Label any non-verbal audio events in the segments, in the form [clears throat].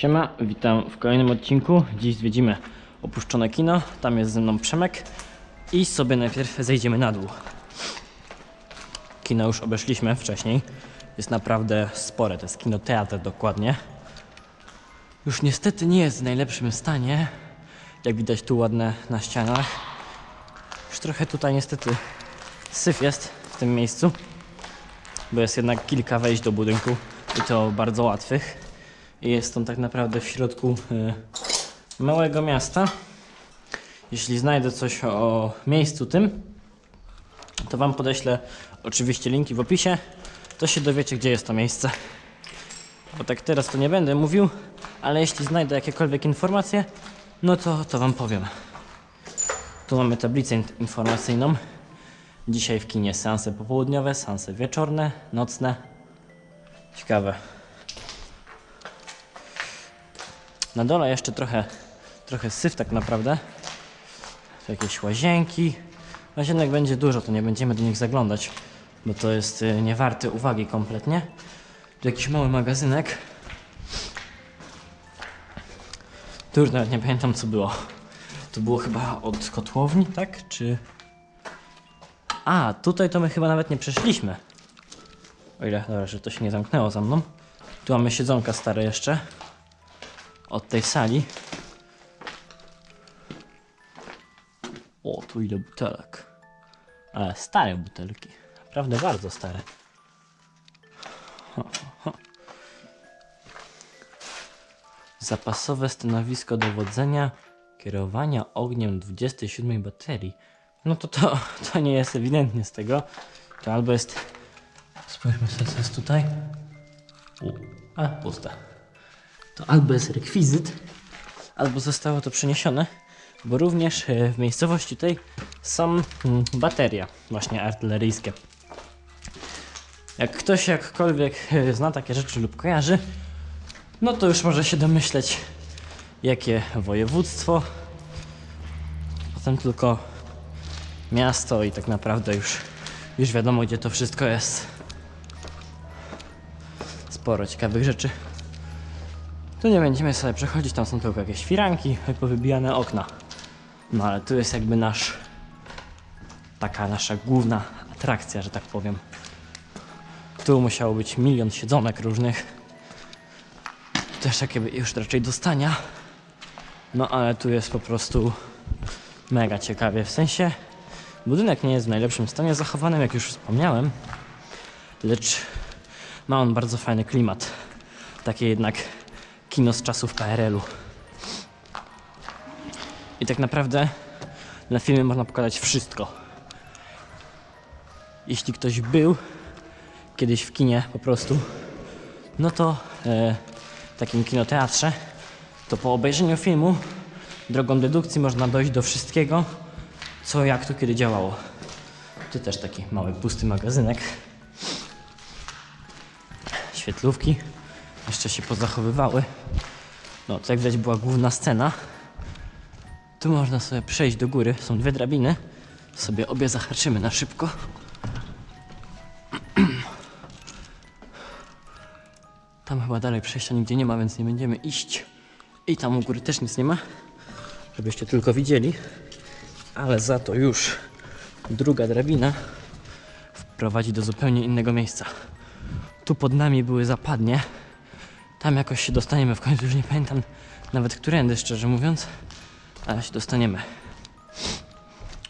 Siema, witam w kolejnym odcinku. Dziś zwiedzimy opuszczone kino. Tam jest ze mną Przemek. I sobie najpierw zejdziemy na dół. Kino już obeszliśmy wcześniej. Jest naprawdę spore, to jest kinoteatr dokładnie. Już niestety nie jest w najlepszym stanie. Jak widać tu ładne na ścianach. Już trochę tutaj niestety syf jest w tym miejscu. Bo jest jednak kilka wejść do budynku i to bardzo łatwych. Jest on tak naprawdę w środku y, małego miasta. Jeśli znajdę coś o miejscu tym, to Wam podeślę oczywiście linki w opisie. To się dowiecie, gdzie jest to miejsce. Bo tak teraz to nie będę mówił, ale jeśli znajdę jakiekolwiek informacje, no to, to Wam powiem. Tu mamy tablicę in- informacyjną. Dzisiaj w kinie seanse popołudniowe, seanse wieczorne, nocne. Ciekawe. Na dole jeszcze trochę, trochę syf tak naprawdę. Tu jakieś łazienki. Łazienek będzie dużo, to nie będziemy do nich zaglądać, bo to jest y, nie warte uwagi kompletnie. Tu jakiś mały magazynek. Tu już nawet nie pamiętam co było. To było chyba od kotłowni, tak? Czy... A, tutaj to my chyba nawet nie przeszliśmy. O ile, dobra, że to się nie zamknęło za mną. Tu mamy siedzonka stare jeszcze od tej sali. O, tu ile butelek. Ale stare butelki. Naprawdę bardzo stare. Ho, ho, ho. Zapasowe stanowisko dowodzenia kierowania ogniem 27 baterii. No to, to to nie jest ewidentnie z tego. To albo jest. Spójrzmy sobie, co jest tutaj. U, a puste to albo jest rekwizyt, albo zostało to przeniesione, bo również e, w miejscowości tej są mm, bateria, właśnie artyleryjskie. Jak ktoś jakkolwiek e, zna takie rzeczy lub kojarzy, no to już może się domyśleć, jakie województwo, potem tylko miasto i tak naprawdę już, już wiadomo, gdzie to wszystko jest. Sporo ciekawych rzeczy. Tu nie będziemy sobie przechodzić, tam są tylko jakieś firanki i powybijane okna. No ale tu jest jakby nasz, taka nasza główna atrakcja, że tak powiem. Tu musiało być milion siedzonek różnych. Też jakby już raczej do stania. No ale tu jest po prostu mega ciekawie. W sensie budynek nie jest w najlepszym stanie zachowanym, jak już wspomniałem. Lecz ma on bardzo fajny klimat. Takie jednak kino z czasów PRL-u. I tak naprawdę na filmie można pokazać wszystko. Jeśli ktoś był kiedyś w kinie po prostu, no to e, w takim kinoteatrze, to po obejrzeniu filmu drogą dedukcji można dojść do wszystkiego, co jak to kiedy działało. Tu też taki mały pusty magazynek. Świetlówki jeszcze się pozachowywały. No, to jak widać była główna scena. Tu można sobie przejść do góry, są dwie drabiny. Sobie obie zahaczymy na szybko. [clears throat] Tam chyba dalej przejścia nigdzie nie ma, więc nie będziemy iść. I tam u góry też nic nie ma, żebyście tylko widzieli. Ale za to już druga drabina prowadzi do zupełnie innego miejsca. Tu pod nami były zapadnie. Tam jakoś się dostaniemy w końcu, już nie pamiętam nawet którędy, szczerze mówiąc, ale się dostaniemy.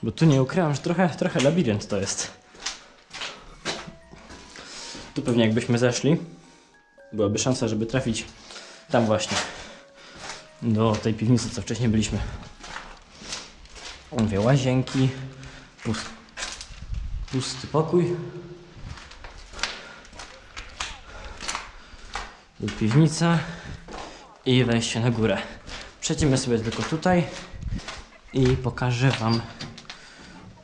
Bo tu nie ukrywam, że trochę, trochę labirynt to jest. Tu pewnie jakbyśmy zeszli, byłaby szansa, żeby trafić tam właśnie, do tej piwnicy, co wcześniej byliśmy. Mówię, łazienki, pust, pusty pokój. Tu piwnica i wejście na górę. Przejdziemy sobie tylko tutaj i pokażę Wam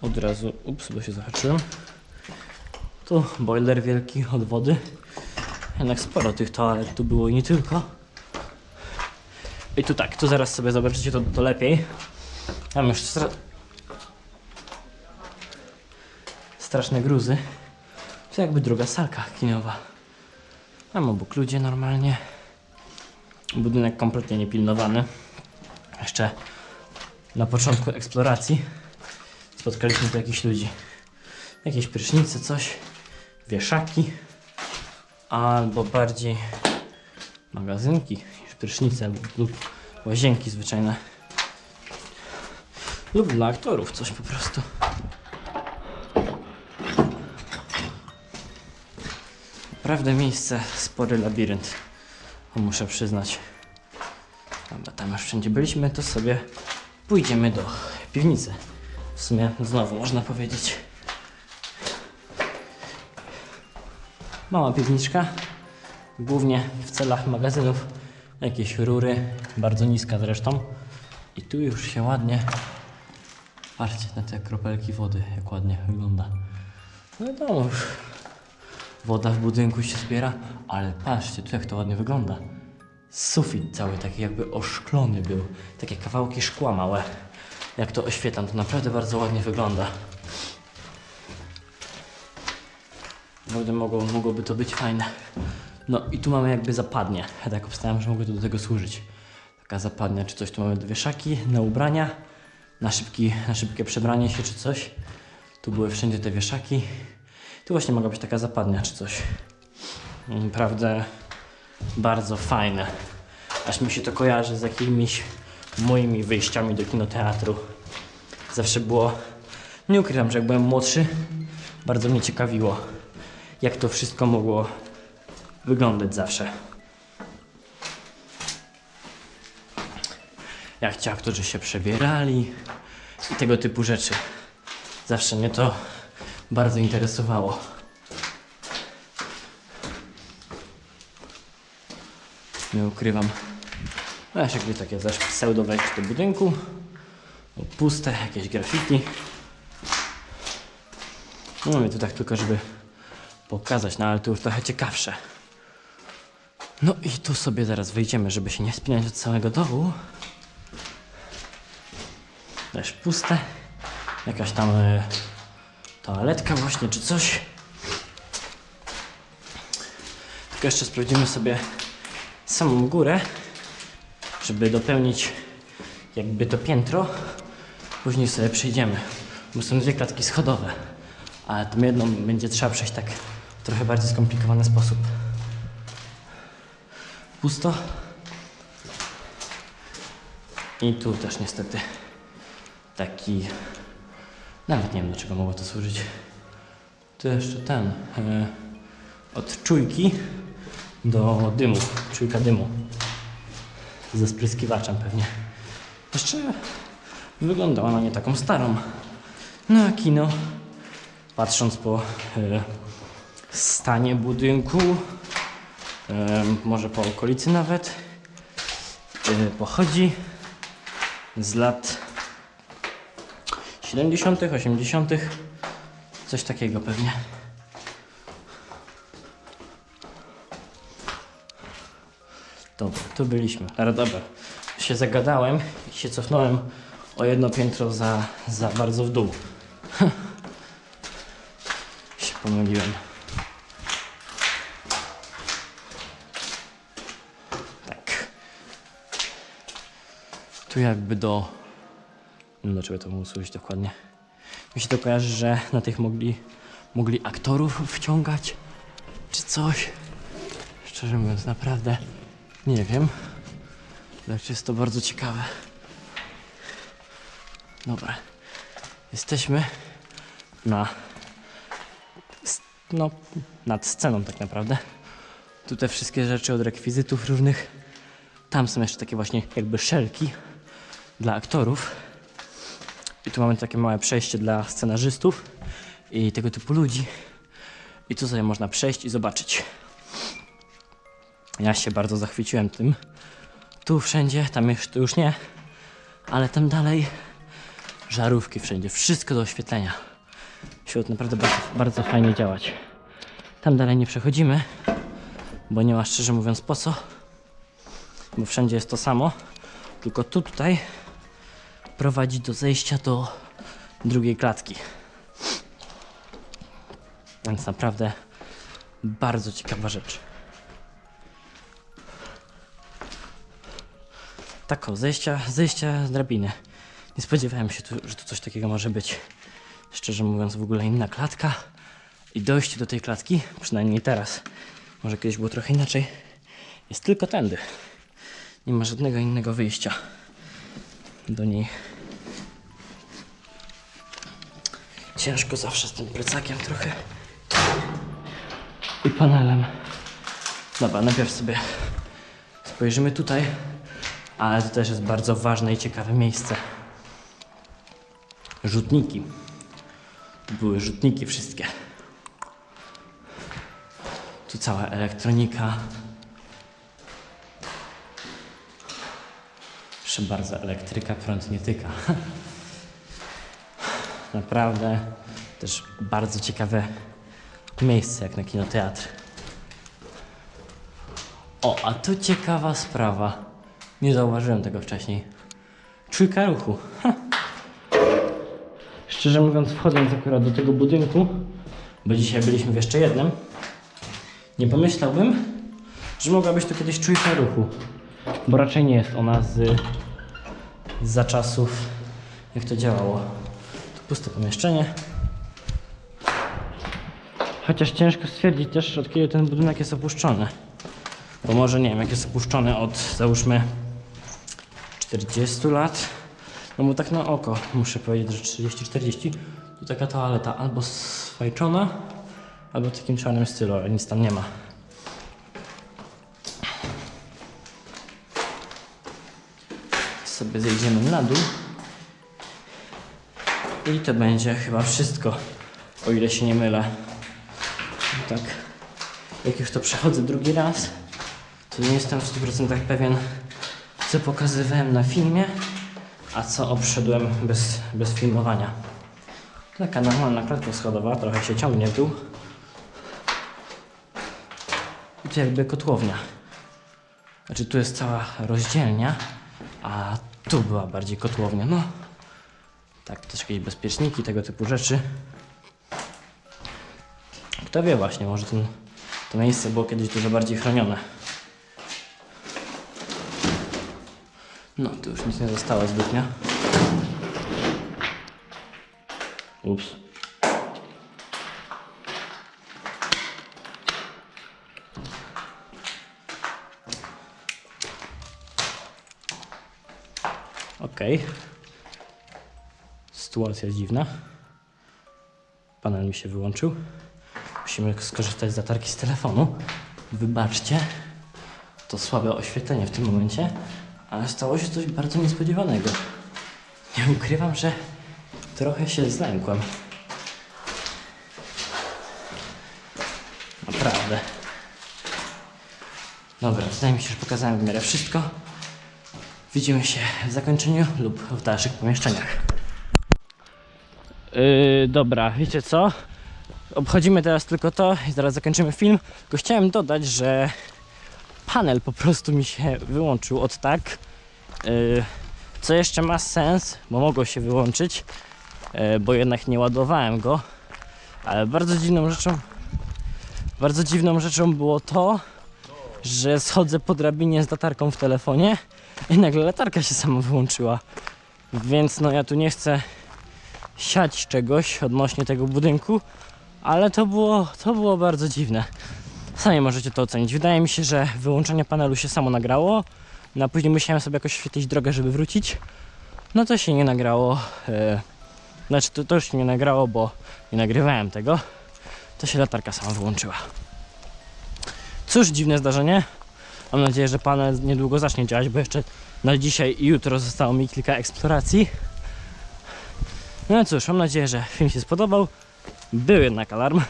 od razu. Ups, bo się zahaczyłem. Tu boiler wielki od wody. Jednak sporo tych toalet tu było i nie tylko. I tu tak, tu zaraz sobie zobaczycie to, to lepiej. Tam już stra... straszne gruzy. To jakby druga salka kinowa. Tam obok ludzie normalnie. Budynek kompletnie niepilnowany. Jeszcze na początku eksploracji spotkaliśmy tu jakichś ludzi. Jakieś prysznice, coś, wieszaki, albo bardziej magazynki niż prysznice lub łazienki zwyczajne. Lub dla aktorów coś po prostu. Naprawdę miejsce, spory labirynt. Muszę przyznać. Dobra, tam już wszędzie byliśmy, to sobie pójdziemy do piwnicy. W sumie znowu można powiedzieć. Mała piwniczka, głównie w celach magazynów. Jakieś rury, bardzo niska zresztą. I tu już się ładnie. Patrzcie na te kropelki wody, jak ładnie wygląda. No wiadomo już. Woda w budynku się zbiera, ale patrzcie tu jak to ładnie wygląda. Sufit cały taki jakby oszklony był. Takie kawałki szkła małe. Jak to oświetlam, to naprawdę bardzo ładnie wygląda. Naprawdę mogło, mogłoby to być fajne. No i tu mamy jakby zapadnie. Ja tak obstałem, że mogę to do tego służyć. Taka zapadnia czy coś. Tu mamy dwie szaki na ubrania, na, szybki, na szybkie przebranie się czy coś. Tu były wszędzie te wieszaki. Tu właśnie mogła być taka zapadnia czy coś. Naprawdę bardzo fajne. Aż mi się to kojarzy z jakimiś moimi wyjściami do kinoteatru. Zawsze było. Nie ukrywam, że jak byłem młodszy, bardzo mnie ciekawiło, jak to wszystko mogło wyglądać zawsze. Jak ci aktorzy się przebierali i tego typu rzeczy. Zawsze mnie to bardzo interesowało. Nie ukrywam. No aż jakby takie też pseudo wejście do budynku. No, Puste, jakieś graffiti. No i to tak tylko, żeby pokazać, no ale to już trochę ciekawsze. No i tu sobie zaraz wyjdziemy, żeby się nie spinać od całego dołu. Też puste. Jakaś tam e, toaletka właśnie, czy coś. Tylko jeszcze sprawdzimy sobie samą górę, żeby dopełnić jakby to piętro. Później sobie przejdziemy, bo są dwie klatki schodowe, a tą jedną będzie trzeba przejść tak w trochę bardziej skomplikowany sposób. Pusto. I tu też niestety taki, nawet nie wiem do czego mogło to służyć. Tu jeszcze ten, e, od czujki do dymu, czujka dymu. Ze spryskiwaczem pewnie. Jeszcze wygląda ona nie taką starą. No a kino, patrząc po e, stanie budynku, e, może po okolicy nawet, pochodzi z lat 70., 80., coś takiego pewnie. Dobra, tu byliśmy. Ale dobra, się zagadałem i się cofnąłem o jedno piętro za, za bardzo w dół. [laughs] się pomyliłem. Tak. Tu jakby do... Nie wiem, do czego to mogło służyć dokładnie. Mi się to kojarzy, że na tych mogli, mogli aktorów wciągać, czy coś. Szczerze mówiąc, naprawdę nie wiem. Lecz jest to bardzo ciekawe. Dobra. Jesteśmy na. No, nad sceną tak naprawdę. Tu te wszystkie rzeczy od rekwizytów różnych. Tam są jeszcze takie właśnie jakby szelki dla aktorów. I tu mamy takie małe przejście dla scenarzystów i tego typu ludzi. I tu sobie można przejść i zobaczyć. Ja się bardzo zachwyciłem tym. Tu wszędzie, tam już, tu już nie, ale tam dalej żarówki wszędzie, wszystko do oświetlenia. Świat naprawdę bardzo, bardzo fajnie działać. Tam dalej nie przechodzimy, bo nie ma szczerze mówiąc po co, bo wszędzie jest to samo, tylko tu tutaj prowadzi do zejścia do drugiej klatki. Więc naprawdę bardzo ciekawa rzecz. Tak o, zejścia, zejścia z drabiny. Nie spodziewałem się, tu, że tu coś takiego może być. Szczerze mówiąc, w ogóle inna klatka. I dojście do tej klatki, przynajmniej teraz, może kiedyś było trochę inaczej, jest tylko tędy. Nie ma żadnego innego wyjścia do niej. Ciężko zawsze z tym plecakiem trochę. I panelem. Dobra, najpierw sobie spojrzymy tutaj, ale to też jest bardzo ważne i ciekawe miejsce. Rzutniki. Były rzutniki wszystkie. Tu cała elektronika. Proszę bardzo, elektryka prąd nie tyka. [laughs] Naprawdę też bardzo ciekawe miejsce jak na kinoteatr. O, a tu ciekawa sprawa. Nie zauważyłem tego wcześniej. Czujka ruchu. Ha. Szczerze mówiąc, wchodząc akurat do tego budynku, bo dzisiaj byliśmy w jeszcze jednym, nie pomyślałbym, że mogła być tu kiedyś czujka ruchu. Bo raczej nie jest ona z, za czasów, jak to działało. Tu puste pomieszczenie. Chociaż ciężko stwierdzić też, od kiedy ten budynek jest opuszczony. Bo może nie wiem, jak jest opuszczony od załóżmy 40 lat. No bo tak na oko muszę powiedzieć, że 30-40 to taka toaleta albo sfajczona, albo w takim czarnym stylu, ale nic tam nie ma. Sobie zejdziemy na dół. I to będzie chyba wszystko, o ile się nie mylę. Tak, jak już to przechodzę drugi raz, to nie jestem w 100% pewien, co pokazywałem na filmie, a co obszedłem bez, bez filmowania. Taka normalna klatka schodowa, trochę się ciągnie dół. I tu jakby kotłownia. Znaczy tu jest cała rozdzielnia, a tu była bardziej kotłownia. No, tak, też jakieś bezpieczniki, tego typu rzeczy. Kto wie właśnie, może ten, to miejsce było kiedyś dużo bardziej chronione. No, tu już nic nie zostało zbytnio. Ups. Okej. Sytuacja dziwna. Panel mi się wyłączył. Musimy skorzystać z latarki z telefonu. Wybaczcie, to słabe oświetlenie w tym momencie, ale stało się coś bardzo niespodziewanego. Nie ukrywam, że trochę się zlękłem. Naprawdę. Dobra, wydaje mi się, że pokazałem w miarę wszystko. Widzimy się w zakończeniu lub w dalszych pomieszczeniach. Yy, dobra, wiecie co? Obchodzimy teraz tylko to i zaraz zakończymy film. Tylko chciałem dodać, że panel po prostu mi się wyłączył od tak. Yy, co jeszcze ma sens, bo mogło się wyłączyć, yy, bo jednak nie ładowałem go. Ale bardzo dziwną rzeczą, bardzo dziwną rzeczą było to, że schodzę po drabinie z latarką w telefonie i [laughs] nagle latarka się sama wyłączyła. Więc no ja tu nie chcę siać czegoś odnośnie tego budynku, ale to było, to było bardzo dziwne. Sami możecie to ocenić. Wydaje mi się, że wyłączenie panelu się samo nagrało, no a później musiałem sobie jakoś świetlić drogę, żeby wrócić. No to się nie nagrało. E, znaczy to, to już się nie nagrało, bo nie nagrywałem tego. To się latarka sama wyłączyła. Cóż, dziwne zdarzenie. Mam nadzieję, że panel niedługo zacznie działać, bo jeszcze na dzisiaj i jutro zostało mi kilka eksploracji. No cóż, mam nadzieję, że film się spodobał. Był jednak alarm.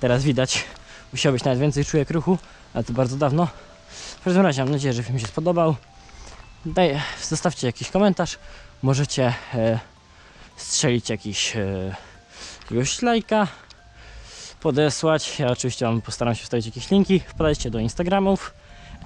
Teraz widać, musiał być nawet więcej czujek ruchu, ale to bardzo dawno. W każdym razie mam nadzieję, że film się spodobał. Daj, zostawcie jakiś komentarz. Możecie e, strzelić jakiś, e, jakiegoś lajka, podesłać. Ja oczywiście Wam postaram się wstawić jakieś linki. Wpadajcie do Instagramów